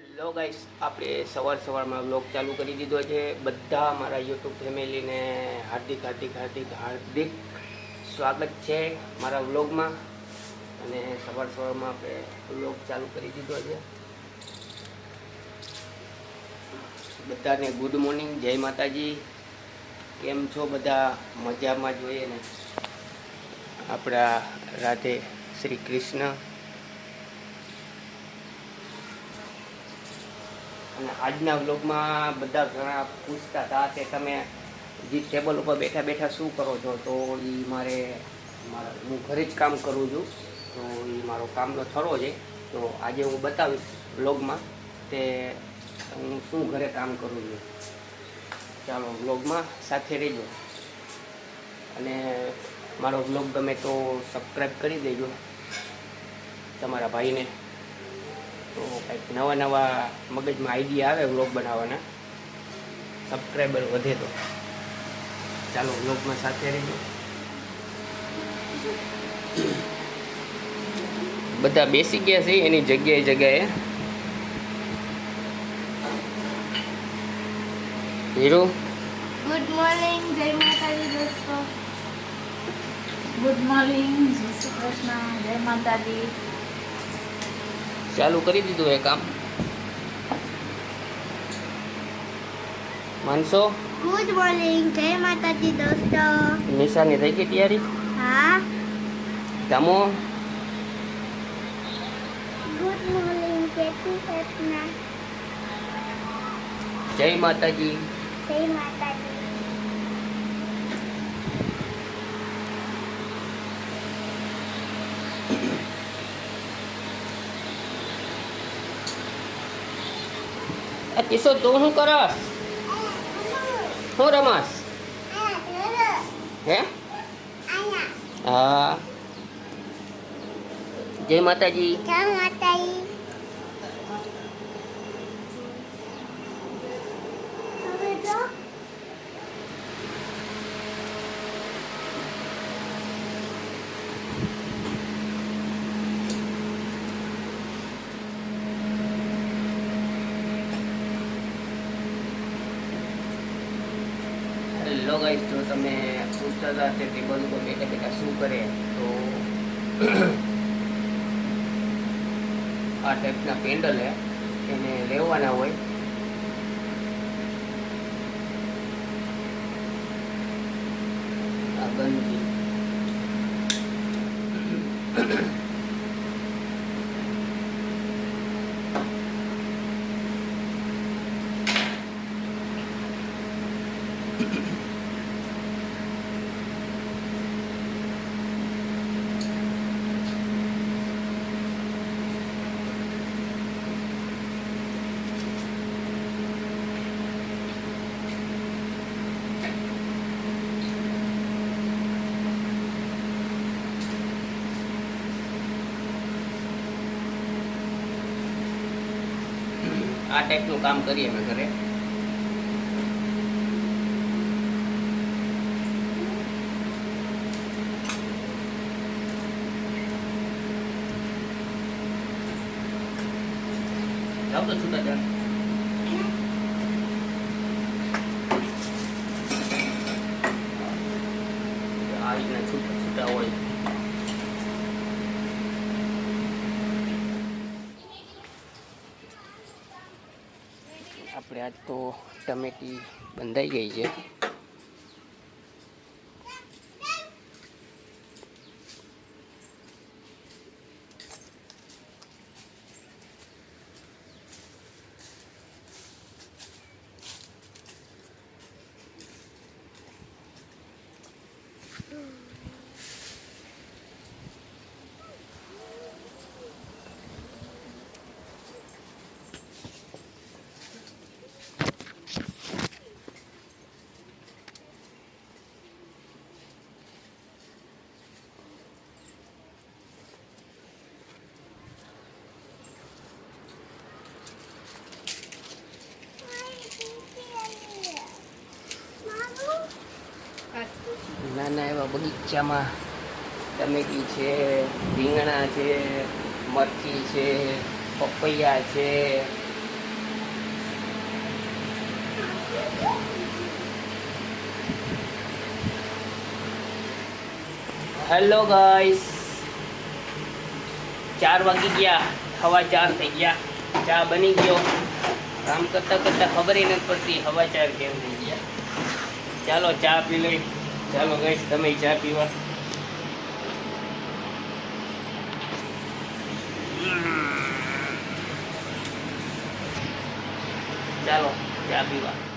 Hello guys આપણે સવાર સવારમાં બ્લોગ ચાલુ કરી દીધો છે. બધા મારા યુટ્યુબ ફેમિલીને હાર્દિક હાર્દિક હાર્દિક હાર્દિક સ્વાગત છે મારા વ્લોગમાં અને સવાર સવારમાં આપણે બ્લોગ ચાલુ કરી દીધો છે. બધાને ગુડ મોર્નિંગ જય માતાજી. કેમ છો બધા? મજામાં જોઈએ ને? આપણા રાધે શ્રી કૃષ્ણ. અને આજના વ્લોગમાં બધા ઘણા પૂછતા હતા કે તમે જે ટેબલ ઉપર બેઠા બેઠા શું કરો છો? તો એ મારે મારા હું ઘરે જ કામ કરું છું. તો એ મારો કામનો થરો છે. તો આજે હું બતાવીશ વ્લોગમાં તે હું શું ઘરે કામ કરું છું. ચાલો, વ્લોગમાં સાથે રહેજો. અને મારો વ્લોગ ગમે તો સબસ્ક્રાઈબ કરી દેજો. તમારા ભાઈને તો કંઈક નવા નવા મગજમાં આઈડિયા આવે વ્લોગ બનાવવાના સબસ્ક્રાઈબર વધે તો. ચાલો વ્લોગમાં સાથે રહીજો બધા બેસી ગયા છે એની જગ્યાએ જગ્યાએ. હીરો? ગુડ મોર્નિંગ જય માતાજી દોસ્તો. ગુડ મોર્નિંગ જય શ્રી કૃષ્ણ જય માતાજી. ચાલુ કરી દીધું એ કામ. માનસો? Good morning. જય માતાજી દોસ્તો. નિશાની થઈ ગઈ તૈયારી? હા. તમો ગુડ મોર્નિંગ જય માતાજી. જય માતાજી. આ કિશોર તું શું કરસ શું રમસ હે હા જય માતાજી જય માતાજી હવે જો હેલો જો તમે પૂછતા હતા કે ટેબલ ઉપર બેઠા બેઠા શું કરે? તો આ ટાઈપના પેન્ડલ એને લેવાના હોય. આ ગનથી આ ટાઈપનું કામ કરીએ અમે ઘરે. જાઓ તો છૂટા જાઓ આ રીતના છૂટા છૂટા હોય આપણે આજ તો ટમેટી બંધાઈ ગઈ છે. નાના એવા બગીચામાં ટમેટી છે, રીંગણા છે, મરચી છે, પપૈયા છે. હેલો ગાઈસ ચાર વાગી ગયા. હવા ચાર થઈ ગયા. ચા બની ગયો. કામ કરતા કરતા ખબર નથી પડતી હવા ચાર કેમ થઈ ગયા. ચાલો ચા પી લઈ. ચાલો ગઈશ તમે ચા પીવા. ચાલો ચા પીવા.